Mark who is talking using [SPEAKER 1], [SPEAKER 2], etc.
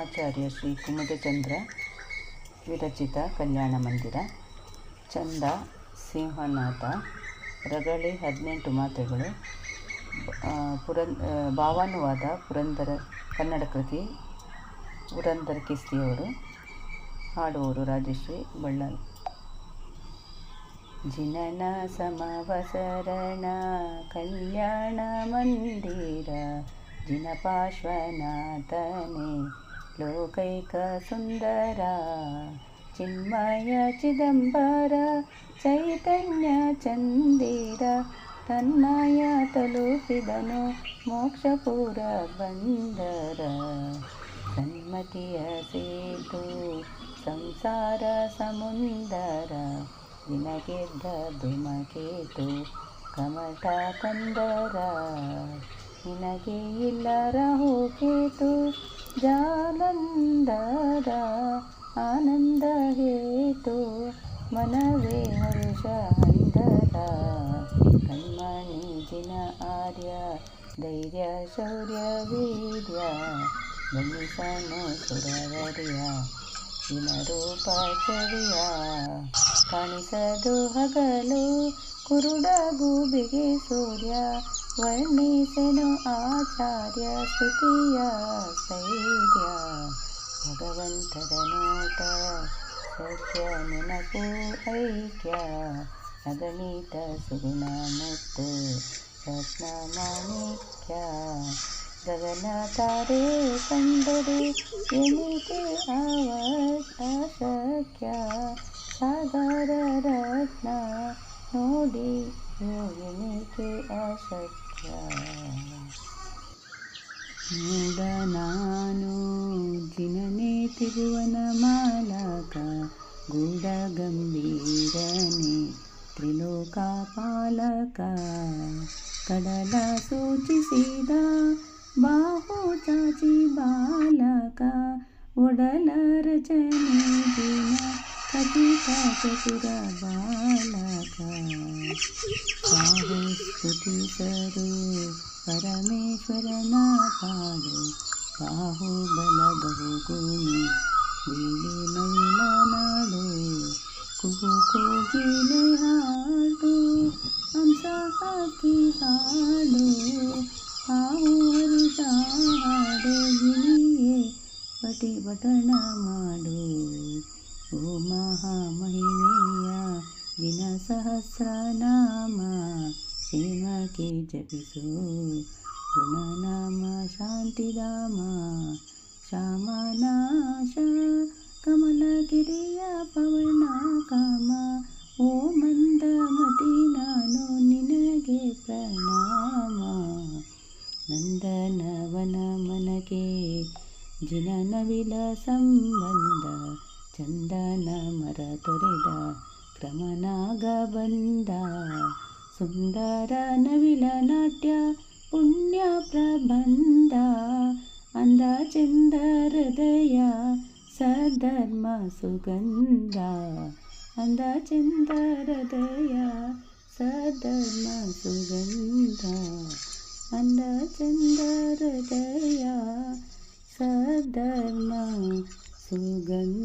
[SPEAKER 1] ಆಚಾರ್ಯ ಶ್ರೀ ಕುಮುದಚಂದ್ರ, ವಿರಚಿತ ಕಲ್ಯಾಣ ಮಂದಿರ, ಚಂದ ಸಿಂಹನಾಥ, ರಗಳೆ ಹದಿನೆಂಟು ಮಾತೆಗಳು ಪುರ ಭಾವಾನುವಾದ ಪುರಂದರ, ಕನ್ನಡ ಕೃತಿ ಪುರಂದರ ಕಿಸ್ತಿಯವರು, ಹಾಡುವವರು ರಾಜಶ್ರೀ ಬಳ್ಳಾರಿ. ಜಿನನ ಸಮವಸರಣ, ಕಲ್ಯಾಣ ಮಂದಿರ, ಜಿನಪಾರ್ಶ್ವನಾಥನೆ. ಲೋಕೈಕ ಸುಂದರ ಚಿನ್ಮಯ ಚಿದಂಬರ, ಚೈತನ್ಯ ಚಂದಿರ, ತನ್ಮಯ ತಲುಪಿದನು ಮೋಕ್ಷಪುರ ಬಂದರ. ಸನ್ಮತಿಯ ಸೇತು ಸಂಸಾರ ಸಮುಂದರ ನಿನಗೆದ್ದ ಧುಮಕೇತು ಕಮಟ ಕಂದರ. ನಿನಗೆ ಇಲ್ಲ ರಾಹುಕೇತು ಜಾಲಂದರ ಆನಂದ ಹೇತು, ಮನವೇ ಹರುಷ ಅಂದರ ಕಣ್ಮಣಿ ಜಿನ ಆರ್ಯ, ಧೈರ್ಯ, ಶೌರ್ಯ, ವೀರ್ಯ ಗಣಿಸನು ಸುರವರ್ಯ ದಿನರೂಪ ಚರ್ಯ. ಕಾಣಿಸದು ಹಗಲು ಕುರುಡ ಗೂಬಿಗೆ ಸೂರ್ಯ ವರ್ಣಿಸೆನು ಆಚಾರ್ಯ ಸ್ತುತಿಯ ಸ್ಥೈರ್ಯ ಭಗವಂತರ ನೋಟ ಸತ್ಯ ನೆನಪು ಐಕ್ಯ ಅಗಣಿತ ಸುಗುಣ ಮುತ್ತು ರತ್ನ ಮಾಣಿಕ್ಯ ಗಗನ ತಾರೆ ಕಂಡರೆ ಎಣಿಕೆ ಅವಶ್ಯ ಸಾಗರ ರತ್ನ ನೋಡಿ ಎಣಿಕೆ ಅಶಕ್ಯ ಮೂಡ ನಾನು ಜಿನನೆ ತಿರುವನ ಮಾಲಕ ಗೂಢ ಗಂಭೀರನೆ ತ್ರಿಲೋಕ ಪಾಲಕ ಕಡಲ ಸೂಚಿಸಿದ ಬಾಹು ಚಾಚಿ ಬಾಲಕ ಒಡಲ ರಚನೆ ಜಿನ ಕಥಿತ ಚತುರ ಬಾಲಕ ಸಾಹು ಸ್ತುತಿಸರು ಪರಮೇಶ್ವರನ ಪಾಡು ಬಾಹುಬಲ ಬಹುಗುಣಿ ಬೀಳಿ ಮೈಲ ನಾಡು ಕುಹು ಕೋಗಿಲೆ ಹಾಡು ಹಂಸ ಹಾಕಿ ಹಾಡು ಹಾವು ಹರುಷ ಹಾಡು ಗಿಣಿಯೇ ಪಟಿಪಟಣ ಮಾಡು ಓ ಮಹಾಮಹಿಮೆಯ ದಿನ ಸಹಸ್ರನಾಮ ಕ್ಷೇಮಕ್ಕೆ ಜಪಿಸು ಗುಣನಾಮ ಶಾಂತಿಧಾಮ ಶ್ಯಾಮನಾಶ ಕಮಲಗಿರಿಯ ಪವನ ಕಾಮ ಓ ಮಂದಮತಿ ನಾನು ನಿನಗೆ ಪ್ರಣಾಮ ನಂದನವನ ಮನಗೆ ಜಿನನವಿಲ ಸಂಬಂಧ ಚಂದನ ಮರ ತೊರೆದ ಕ್ರಮನಾಗ ಬಂದ ಸುಂದರ ನವಿಲ ನಾಟ್ಯ ಪುಣ್ಯ ಪ್ರಬಂಧ ಅಂದ ಚಂದ ಹೃದಯ ಸಧರ್ಮ ಸುಗಂಧ ಅಂದ ಚಂದ ಹೃದಯ ಸಧರ್ಮ ಸುಗಂಧ ಅಂದ ಚಂದ ಹೃದಯ ಸಧರ್ಮ ಸುಗಂಧ